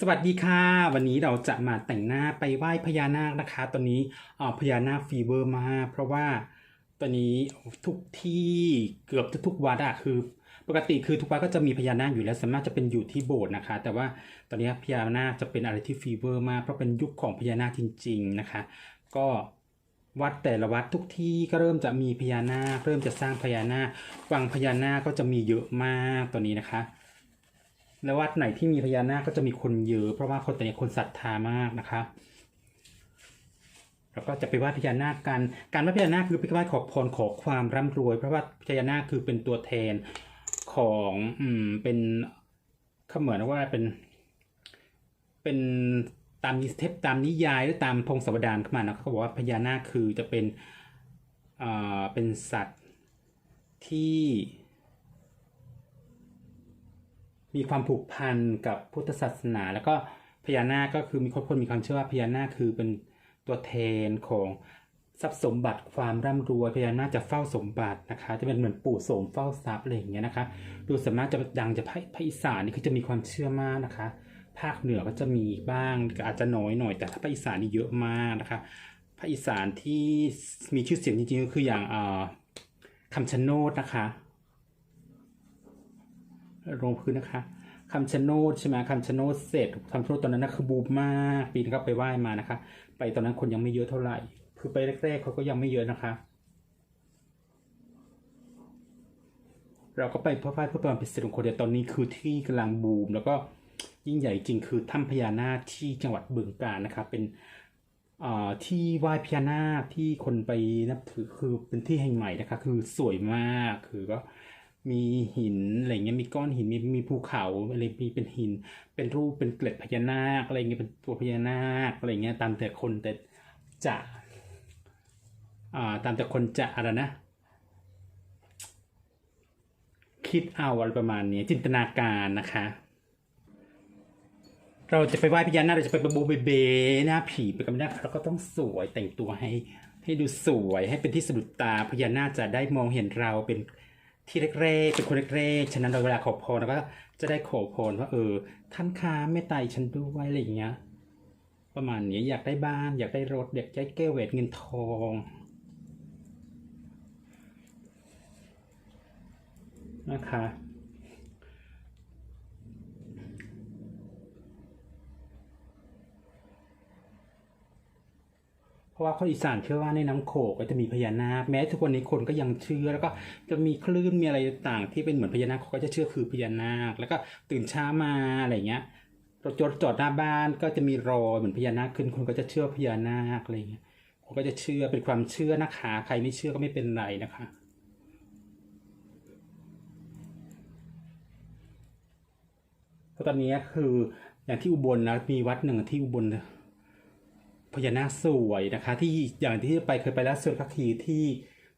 สวัสดีค่ะ วันนี้เราจะมาแต่งหน้าไปไหว้พญานาคนะคะ ตอนนี้ออพญานาคฟีเวอร์มากเพราะว่าตอนนี้ทุกที่เกือบทุกวัดอะคือปกติคือทุกวัดก็จะมีพญานาคอยู่แล้วสามารถจะเป็นอยู่ที่โบสถ์นะคะ แต่ว่าตอนนี้พญานาคจะเป็นอะไรที่ฟีเวอร์มากเพราะเป็นยุคของพญานาคจริง ๆนะคะ ก็วัดแต่ละวัดทุกที่ก็เริ่มจะมีพญานาค เริ่มจะสร้างพญานาควังพญานาคก็จะมีเยอะมากตอนนี้นะคะ แล้ววัดไหนที่มีพญานาคก็จะมีคนเยอะเพราะว่าคนแต่นี้คนศรัทธามากนะคะแล้วก็จะไปไหว้พญานาคกัน การไหว้พญานาคคือไปไหว้ขอพรขอความร่ำรวย เพราะว่าพญานาคคือเป็นตัวแทนของอืมเป็นเขาเหมือนว่าเป็น เป็นตามนิเทปตามนิยายหรือตามพงศาวดารเข้ามานะเขาบอกว่าพญานาคคือจะเป็นอ่าเป็นสัตว์ที่ มีความผูกพันกับพุทธศาสนา แล้วก็พญานาคก็คือมีคนคนมีความเชื่อว่าพญานาคคือเป็นตัวแทนของทรัพย์สมบัติความร่ำรวยพญานาคจะเฝ้าสมบัตินะคะ จะเป็นเหมือนปู่โสมเฝ้าทรัพย์อะไรอย่างเงี้ยนะคะดูสามารถจะดังจะภาคอีสานนี่คือจะมีความเชื่อมากนะคะ ภาคเหนือก็จะมีบ้างอาจจะน้อยหน่อย แต่ถ้าภาคอีสานนี่เยอะมากนะคะภาคอีสานที่มีชื่อเสียงจริงๆก็คืออย่างอ่อคำชะโนดนะคะ ลงพื้นนะคะคำชะโนดใช่ไหมคำชะโนดเสร็จคำชะโนดตอนนั้นนะคือบูมมากปีนก็ไปไหว้มานะคะ ไปตอนนั้นคนยังไม่เยอะเท่าไหร่ คือไปแรกๆเขาก็ยังไม่เยอะนะคะ เราก็ไปเพื่อไหว้เพื่อเป็นสิริมงคลเดียวตอนนี้คือที่กำลังบูม แล้วก็ยิ่งใหญ่จริงคือถ้ำพญานาคที่จังหวัดบึงกาฬนะคะเป็นที่ไหว้พญานาคที่คนไปนับถือคือเป็นที่แห่งใหม่นะคะ คือสวยมากคือก็ มีหินอะไรเงี้ยมีก้อนหินมีมีภูเขาอะไรมีเป็นหิน เป็นรูปเป็นเกล็ดพญานาคอะไรเงี้ยเป็นตัวพญานาคอะไรเงี้ยตามแต่คนแต่จะอ่าตามแต่คนจะอะไรนะ คิดเอาอะไรประมาณนี้จินตนาการนะคะ เราจะไปไหว้พญานาคเราจะไปบะบูเบเบหน้าผีไปกันไม่ได้เราก็ต้องสวยแต่งตัวให้ให้ดูสวยให้เป็นที่สะดุดตาพญานาคจะได้มองเห็นเราเป็น ที่เล็กๆเป็นคนเล็กๆฉะนั้นเราเวลาขอพรเราก็จะได้ขอพรว่าเออ ท่านค้าเมตตาฉันด้วยอะไรอย่างเงี้ย ประมาณนี้อยากได้บ้าน อยากได้รถอยากได้แก้วเวทเงินทองนะคะ เพราะว่าคนอีสานเชื่อว่าในน้ำโขกก็จะมีพญานาคแม้ทุกวันนี้คนก็ยังเชื่อแล้วก็จะมีคลื่นมีอะไรต่างที่เป็นเหมือนพญานาคเขาก็จะเชื่อคือพญานาค แล้วก็ตื่นเช้ามาอะไรเงี้ยรถจอดจอดหน้าบ้านก็จะมีรอยเหมือนพญานาคขึ้นคนก็จะเชื่อพญานาคอะไรเงี้ยคนก็จะเชื่อเป็นความเชื่อนะคะใครไม่เชื่อก็ไม่เป็นไรนะคะเพราะตอนนี้คืออย่างที่อุบลนะมีวัดหนึ่งที่อุบล พญานาคสวยนะคะ ที่อย่างที่ไปเคยไปแล้วสุดคักทีที่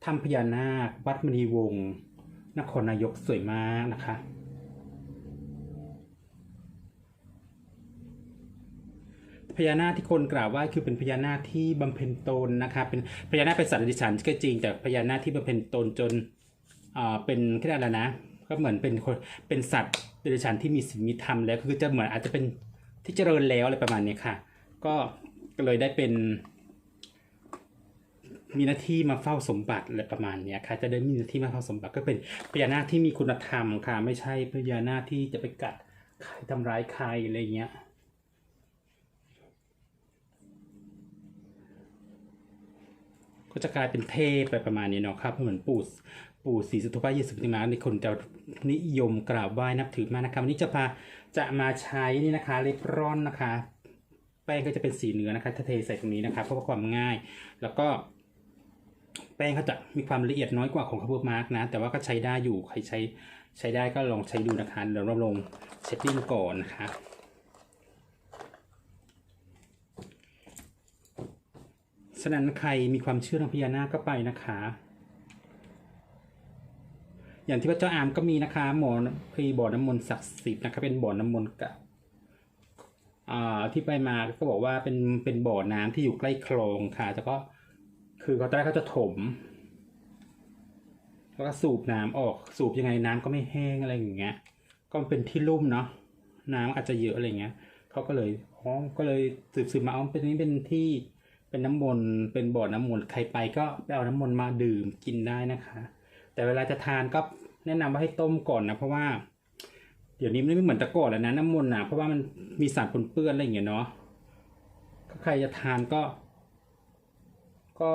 ถ้ำพญานาควัดมณีวงศ์นครนายกสวยมากนะคะพญานาคที่คนกราบไหว้คือเป็นพญานาคที่บำเพ็ญตนนะคะ เป็นพญานาคเป็นสัตว์ดรัจฉานก็จริงแต่พญานาคที่บำเพ็ญตนจนอ่าเป็นแค่อะไรนะ ก็เหมือนเป็นคนเป็นสัตว์ดรัจฉานที่มีศีลมีธรรมแล้วคือจะเหมือนอาจจะเป็นที่เจริญแล้วอะไรประมาณนี้ค่ะ ก็ ก็เลยได้เป็น มีหน้าที่มาเฝ้าสมบัติอะไรประมาณเนี้ยค่ะ จะได้มีหน้าที่มาเฝ้าสมบัติก็เป็นพญานาคที่มีคุณธรรมค่ะ ไม่ใช่พญานาคที่จะไปกัดใครทำร้ายใครอะไรเงี้ยก็จะกลายเป็นเทพไปประมาณนี้เนาะครับเหมือนปู่ปู่ศรีสุโธปายีสุปฏิมาในคนจะนิยมกราบไหว้นับถือมากนะครับวันนี้จะพาจะมาใช้นี่นะคะเลปรอนนะคะ แป้งก็จะเป็นสีเนื้อนะคะถ้าเทใส่ตรงนี้นะคะเพราะว่าความง่าย แล้วก็แป้งเขาจะมีความละเอียดน้อยกว่าของข้าวโพดมาร์กนะ แต่ว่าก็ใช้ได้อยู่ใครใช้ใช้ได้ก็ลองใช้ดูนะคะเดี๋ยวเราลงเซตติ้งก่อนนะคะฉะนั้นใครมีความเชื่อทางพญานาคก็ไปนะคะ อย่างที่พระเจ้าอามก็มีนะคะหมอคือบ่อน้ำมนต์ศักดิ์สิทธิ์นะคะเป็นบ่อน้ำมนต์เก่า ที่ไปมาก็บอกว่าเป็นเป็นบ่อน้ำที่อยู่ใกล้คลองค่ะ แต่ก็คือเขาตอนแรกเขาจะถมแล้วก็สูบน้ำออกสูบยังไงน้ำก็ไม่แห้งอะไรอย่างเงี้ย ก็เป็นที่ลุ่มเนาะน้ำอาจจะเยอะอะไรเงี้ยเขาก็เลยอ๋อก็เลยสืบสืบมาเอ๋อเป็นนี้เป็นที่เป็นน้ำมนต์เป็นบ่อน้ำมนต์ใครไปก็ไปเอาน้ำมนต์มาดื่มกินได้นะคะ แต่เวลาจะทานก็แนะนำว่าให้ต้มก่อนนะเพราะว่า เดี๋ยวนี้มันไม่เหมือนต่ก่อนแล้วนะน้ำมนต์นะเพราะว่ามันมีสารปนเปื้อนอะไรอย่างเงี้ยเนาะถ้าใครจะทานก็ ก็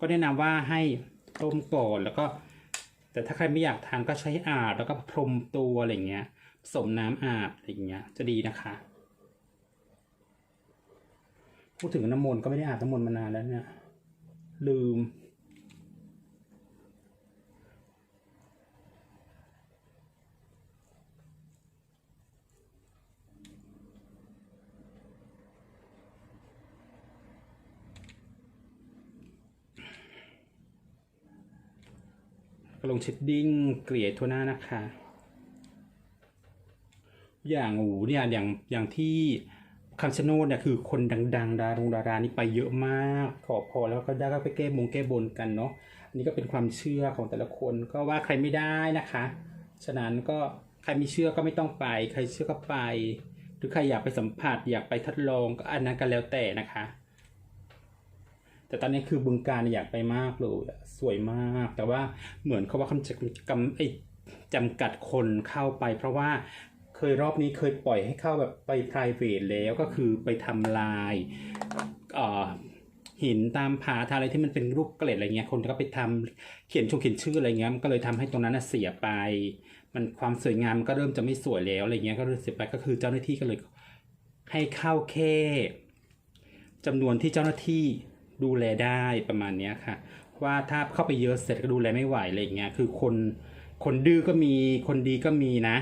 ก็แนะนำว่าให้ต้มก่อนแล้วก็ แต่ถ้าใครไม่อยากทานก็ใช้อาบแล้วก็พรมตัวอะไรอย่างเงี้ยผสมน้ำอาบอะไรอย่างเงี้ย จะดีนะคะพูดถึงน้ำมนต์ก็ไม่ได้อาบน้ำมนต์มานานแล้วเนี่ยลืม ลงเชดดิ้งเกลี่ยทั่วหน้านะคะ อย่างอ้โหเนี่ยอย่างอย่างที่คำชะโนดเนี่ยคือคนดัง ๆ ดารงดารานี่ไปเยอะมาก ขอพรแล้วก็ได้ก็ไปแก้บงแก้บนกันเนาะอันนี้ก็เป็นความเชื่อของแต่ละคนก็ว่าใครไม่ได้นะคะ ฉะนั้นก็ใครไม่เชื่อก็ไม่ต้องไป ใครเชื่อก็ไป หรือใครอยากไปสัมผัสอยากไปทดลองก็อันนั้นก็แล้วแต่นะคะ แต่ตอนนี้คือบึงการอยากไปมากเลยสวยมาก แต่ว่าเหมือนเขาว่าคำจำกำไอจำกัดคนเข้าไป เพราะว่าเคยรอบนี้เคยปล่อยให้เข้าแบบไป p r i v a t แล้วก็คือไปทำลายหินตามผาทางอะไรที่มันเป็นรูปเกล็ดอะไรเงี้ยคนก็ไปทำเขียนชงเขียนชื่ออะไรเงี้ยมันก็เลยทำให้ตรงนั้นเสียไป มันความสวยงามมันก็เริ่มจะไม่สวยแล้วอะไรเงี้ยก็เลยเสียไปก็คือเจ้าหน้าที่ก็เลยให้เข้าแค่จำนวนที่เจ้าหน้าที่ ดูแลได้ประมาณเนี้ยค่ะ ว่าถ้าเข้าไปเยอะเสร็จก็ดูแลไม่ไหวอะไรอย่างเงี้ยคือคนคนดื้อก็มีคนดีก็มีนะ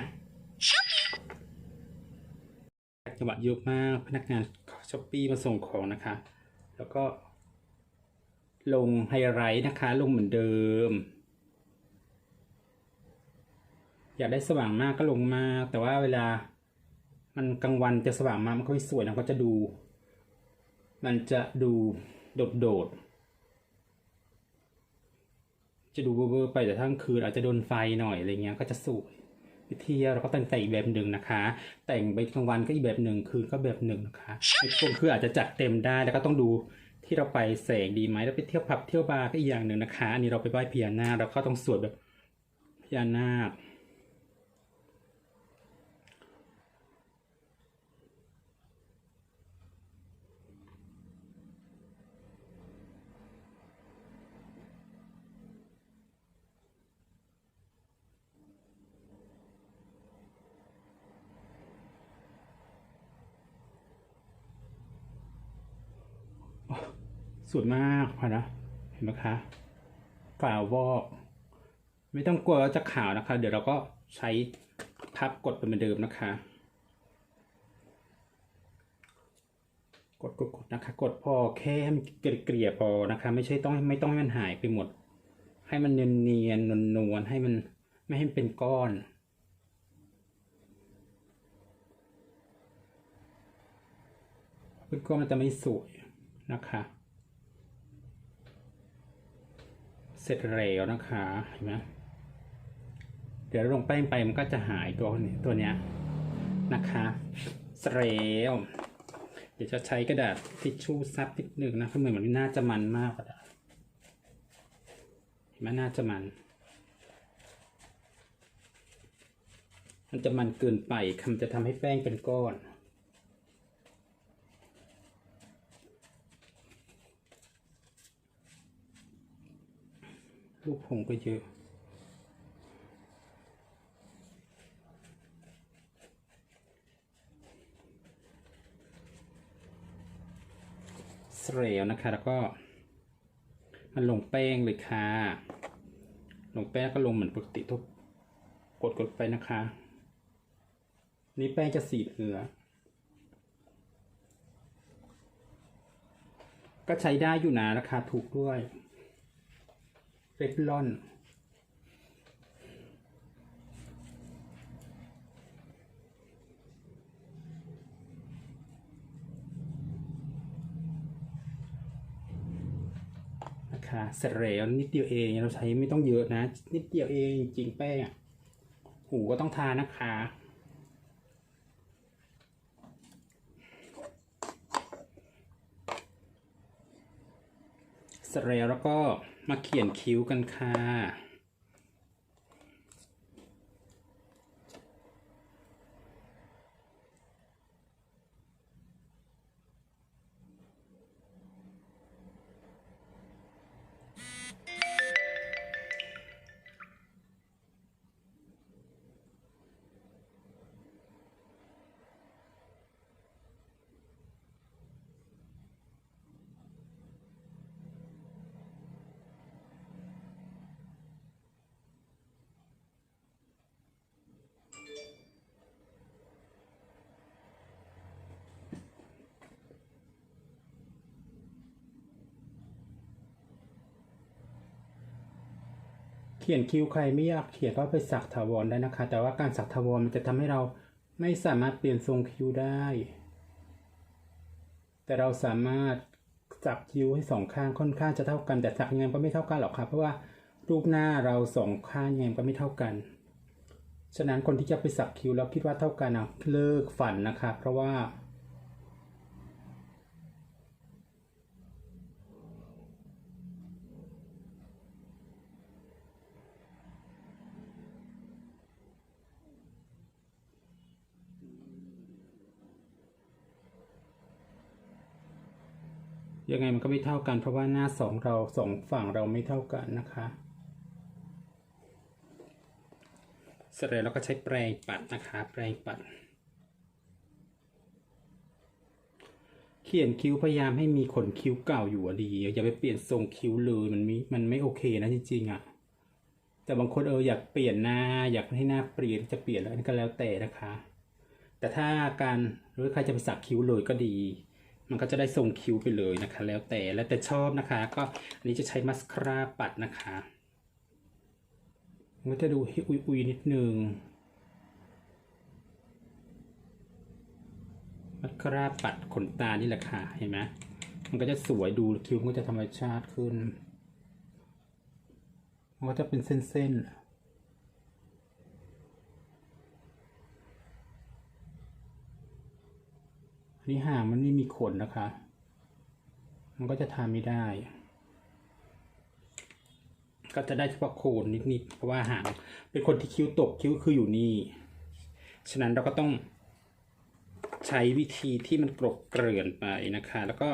จังหวะเยอะมากพนักงานช้อปปี้มาส่งของนะคะ แล้วก็ ลงไฮไลท์นะคะ ลงเหมือนเดิม อยากได้สว่างมากก็ลงมาก แต่ว่าเวลา มันกลางวันจะสว่างมากมันก็ไม่สวยนะก็จะดู มันจะดู โดดโดดๆ จะดูเบอร์ๆไปแต่ทั้งคืนอาจจะโดนไฟหน่อยอะไรเงี้ยก็จะสวยวิธีเราก็แต่งแต่งอีกแบบหนึ่งนะคะ แต่งไปกลางวันก็อีกแบบหนึ่งคืนก็แบบหนึ่งนะคะในช่วงคืออาจจะจัดเต็มได้แล้วก็ต้องดูที่เราไปแสงดีไหมแล้วไปเที่ยวผับเที่ยวบาร์ก็อีกอย่างหนึ่งนะคะ อันนี้เราไปไหว้พญานาคเราก็ต้องสวดแบบพญานาค สวยมากพอนะเห็นไหมคะฝาวอก ไม่ต้องกลัวว่าจะขาวนะคะ เดี๋ยวเราก็ใช้พับกดเป็นเหมือนเดิมนะคะ กดกดกดนะคะ กดพอแค่ให้มันเกลี่ยพอนะคะ ไม่ใช่ต้องไม่ต้องให้มันหายไปหมด ให้มันเนียนเนียนนวลนวลๆให้มันไม่ให้มันเป็นก้อนเป็นก้อนมันจะไม่สวยนะคะ เสร็จแล้วนะคะเห็นไหมเดี๋ยวลงแป้งไปมันก็จะหายตัวนี้ตัวเนี้ยนะคะเสร็จแล้วเดี๋ยวจะใช้กระดาษทิชชู่ซับนิดหนึ่งนะเพราะเหมือนมันน่าจะมันมากกระดาษเห็นไหมน่าจะมัน มันจะมันเกินไปคำจะทำให้แป้งเป็นก้อน ลูกผงก็เยอะ เสร็จแล้วนะคะ แล้วก็มันลงแป้งเลยค่ะ ลงแป้งก็ลงเหมือนปกติทุกกดกดไปนะคะ นี่แป้งจะสีเหลือ ก็ใช้ได้อยู่นะราคาถูกด้วย เรฟลอนนะคะเสร็จแล้วนิดเดียวเองเราใช้ไม่ต้องเยอะนะ นิดเดียวเองจริงแป้งอะหูก็ต้องทานะคะ สร็จแล้วแล้วก็มาเขียนคิ้วกันค่ะ เขียนคิ้วใครไม่อยากเขียนก็ไปสักถาวรได้นะคะ แต่ว่าการสักถาวรมันจะทำให้เราไม่สามารถเปลี่ยนทรงคิ้วได้ แต่เราสามารถสักคิ้วให้สองข้างค่อนข้างจะเท่ากัน แต่สักยังไงก็ไม่เท่ากันหรอกครับเพราะว่ารูปหน้าเราสองข้างยังไงก็ไม่เท่ากัน ฉะนั้นคนที่จะไปสักคิ้วแล้วคิดว่าเท่ากันนะเลิกฝันนะคะ เพราะว่า ยังไงมันก็ไม่เท่ากัน เพราะว่าหน้าสองเราสองฝั่งเราไม่เท่ากันนะคะเสร็จแล้วเราก็ใช้แปรงปัดนะคะแปรงปัด เขียนคิ้วพยายามให้มีขนคิ้วเก่าอยู่ดี อย่าไปเปลี่ยนทรงคิ้วเลยมันไม่มันไม่โอเคนะจริงๆอะแต่บางคนเอออยากเปลี่ยนหน้าอยากให้หน้าเปลี่ยนจะเปลี่ยนแล้วอันนี้ก็แล้วแต่นะคะ แต่ถ้าการหรือใครจะไปสักคิ้วเลยก็ดี มันก็จะได้ทรงคิ้วไปเลยนะคะ แล้วแต่แล้วแต่ชอบนะคะ ก็อันนี้จะใช้มัสคาร่าปัดนะคะมันจะดูให้อุยๆนิดนึงมัสคาร่าปัดขนตานี่แหละค่ะเห็นไหมมันก็จะสวยดูคิ้วมันก็จะธรรมชาติขึ้น มันก็จะเป็นเส้นๆ อันนี้หางมันไม่มีขนนะคะ มันก็จะทาไม่ได้ ก็จะได้เฉพาะโคนนิดๆเพราะว่าหางเป็นคนที่คิ้วตกคิ้วคืออยู่นี่ ฉะนั้นเราก็ต้องใช้วิธีที่มันกรบเกลื่อนไปนะคะ แล้วก็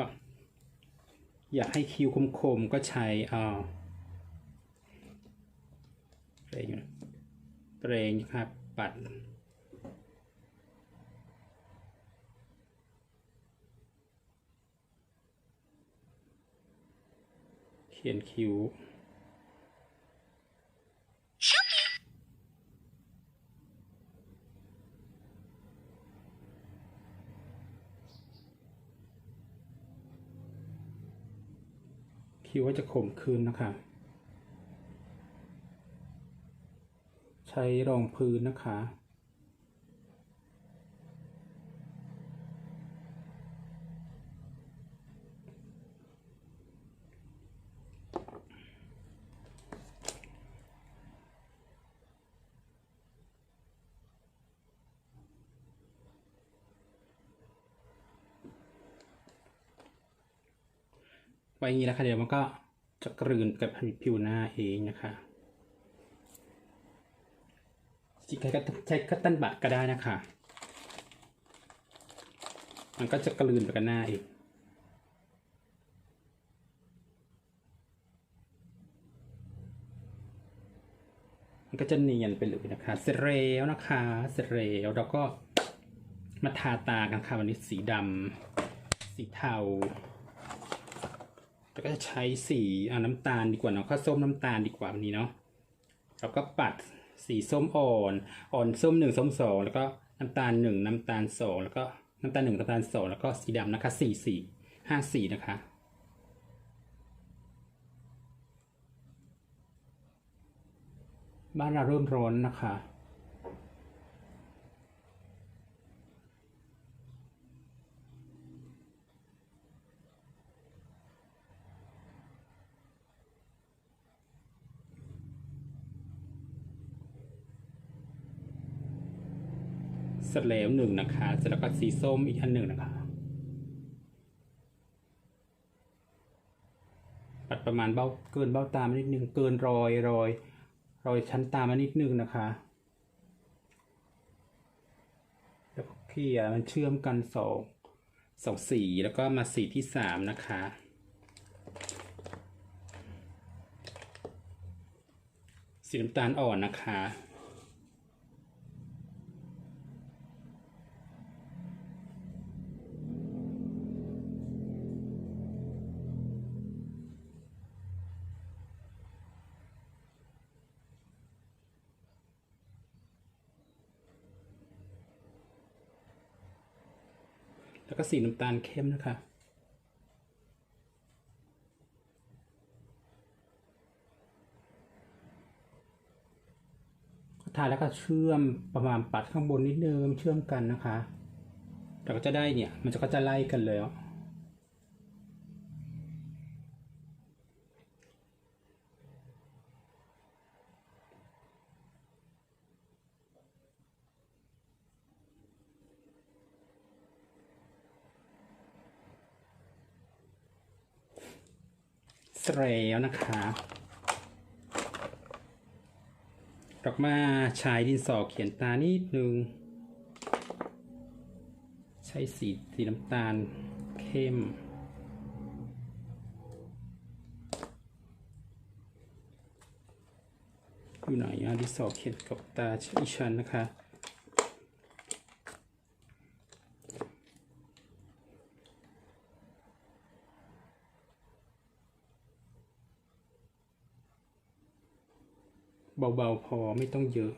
อยากให้คิ้วคมๆก็ใช้อ่าเปรงเปรงครับปัด ขียนคิ้วคิ้วก็จะคมขึ้นนะคะ ใช้รองพื้นนะคะ ไว้อย่างนี้แล้วค่ะเดี๋ยวมันก็จะกลืนกับผิวหน้าเองนะคะจิใช้ใช้กัตตันบัตก็ได้นะคะ มันก็จะกลืนไปกับหน้าเองมันก็จะเนียนไปเลยนะคะ เสร็จแล้วนะคะ เสร็จแล้วเราก็มาทาตากันค่ะวันนี้สีดำสีเทา แล้วก็จะใช้สีอ่าน้ำตาลดีกว่าเนาะข้าวส้มน้ำตาลดีกว่าวันนี้เนาะเราก็ปัดสีส้มอ่อนอ่อนส้มหนึ่งส้มสองแล้วก็น้ำตาลหนึ่งน้ำตาลสองแล้วก็น้ำตาลหนึ่งน้ำตาลสองแล้วก็สีดำนะคะสี่สีห้าสีนะคะบ้านเราเริ่มร้อนนะคะ เสร็จแล้วหนึ่งนะคะ เสร็จแล้วก็สีส้มอีกอันหนึ่งนะคะ ปัดประมาณเบ้าเกินเบ้าตามานิดนึง เกินรอยรอย รอยชั้นตามานิดนึงนะคะ แล้วก็เคลียมันเชื่อมกันสองสองสีแล้วก็มาสีที่สามนะคะสีน้ำตาลอ่อนนะคะ แล้วก็สีน้ำตาลเข้มนะคะ ทาแล้วก็เชื่อมประมาณปัดข้างบนนิดนึงเชื่อมกันนะคะ เราก็จะได้เนี่ย มันจะก็จะไล่กันเลยอะ แล้วนะคะดอกมาใช้ดินสอเขียนตานิดนึง ใช้สีสีน้ำตาลเข้ม อยู่ไหนอะดินสอเขียนกับตาอีชันนะคะ เบาๆพอไม่ต้องเยอะ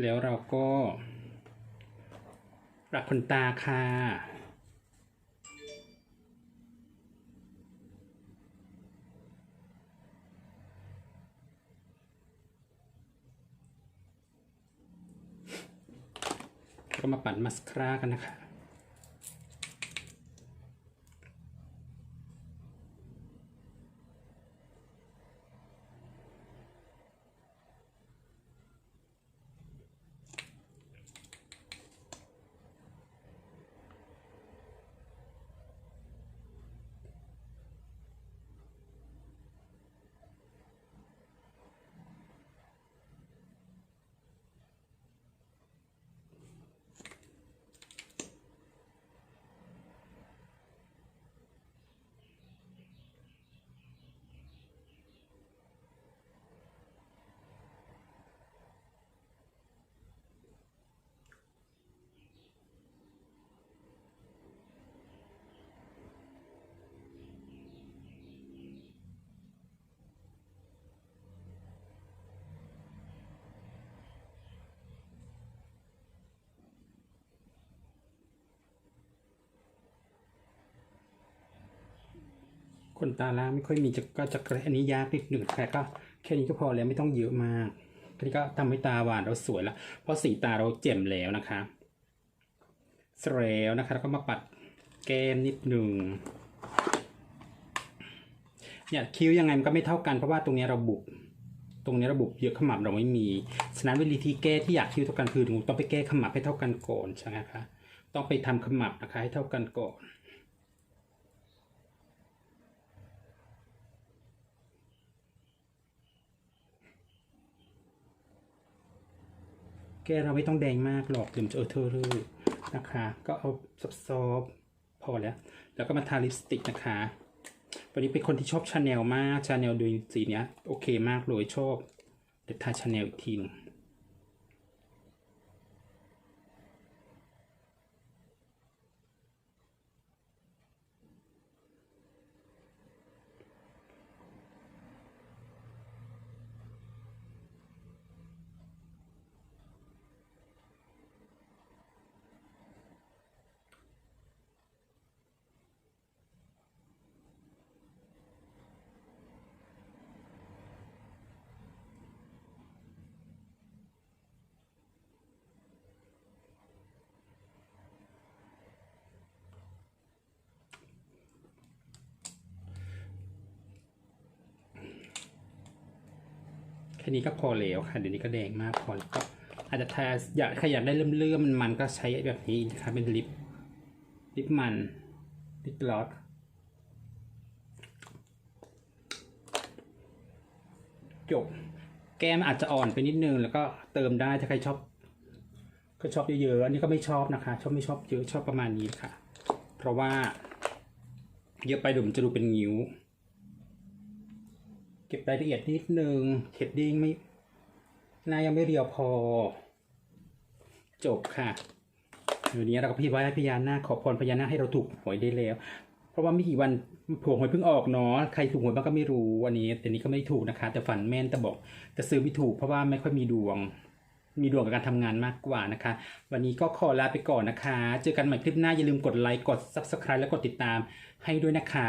แล้วเราก็ปรับขนตาค่ะ ก็มาปั่นมาสคาร่ากันนะคะ คนตาล่างไม่ค่อยมีจะก็จะอันนี้ยากนิดหนึ่งแต่ก็แค่นี้ก็พอแล้วไม่ต้องเยอะมากแค่นี้ก็ทำให้ตาหวานเราสวยแล้ว เพราะสีตาเราเจ็มแล้วนะคะเสร็จแล้วนะคะแล้วก็มาปัดแก้มนิดหนึ่งเนี่ยคิ้วยังไงมันก็ไม่เท่ากันเพราะว่าตรงนี้เราบุบตรงนี้ระบุเยอะขมับเราไม่มี ฉะนั้นวิธีแก้ที่อยากคิ้วเท่ากันคือต้องไปแก้ขมับให้เท่ากันก่อนใช่ไหมคะ ต้องไปทำขมับนะคะให้เท่ากันก่อน แก้เราไม่ต้องแดงมากหรอกเดี๋ยวมันจะเออเธอเลยนะคะ ก็เอาซอฟๆพอแล้ว แล้วก็มาทาลิปสติกนะคะวันนี้เป็นคนที่ชอบชาแนลมากชาแนลดูสีเนี้ยโอเคมากเลยชอบเดี๋ยวทาชาแนลอีกทีหนึง นี้ก็พอแล้วค่ะ เดี๋ยวนี้ก็แดงมากพอแล้วก็อาจจะทาอยากใครอยากได้เลื่อมๆมันๆก็ใช้แบบนี้นะคะเป็นลิปลิปมันลิปกลอสจบแก้มอาจจะอ่อนไปนิดนึง แล้วก็เติมได้ถ้าใครชอบ ก็ชอบเยอะๆอันนี้ก็ไม่ชอบนะคะ ชอบไม่ชอบเยอะชอบประมาณนี้ค่ะ เพราะว่า เยอะไปเดี๋ยวมันจะดูเป็นงิ้ว ก็บรายละเอียดนิดนึงเทดดิ้งไม่หน้ายังไม่เรียวพอ จบค่ะเดี๋ยวนี้เราก็พี่ไว้ให้พญานาคขอพรพญานาคให้เราถูกหวยได้แล้ว เพราะว่าไม่กี่วันผัวหวยเพิ่งออกเนาะใครถูกหวยบ้างก็ไม่รู้วันนี้ แต่นี้ก็ไม่ถูกนะคะ แต่ฝันแม่นแต่บอกแต่ซื้อไม่ถูกเพราะว่าไม่ค่อยมีดวง มีดวงกับการทำงานมากกว่านะคะ วันนี้ก็ขอลาไปก่อนนะคะ เจอกันใหม่คลิปหน้าอย่าลืมกดไลค์กด subscribe และกดติดตามให้ด้วยนะคะ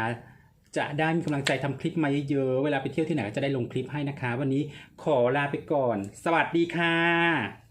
จะได้มีกำลังใจทำคลิปมาเยอะๆ เวลาไปเที่ยวที่ไหนก็จะได้ลงคลิปให้นะคะ วันนี้ขอลาไปก่อน สวัสดีค่ะ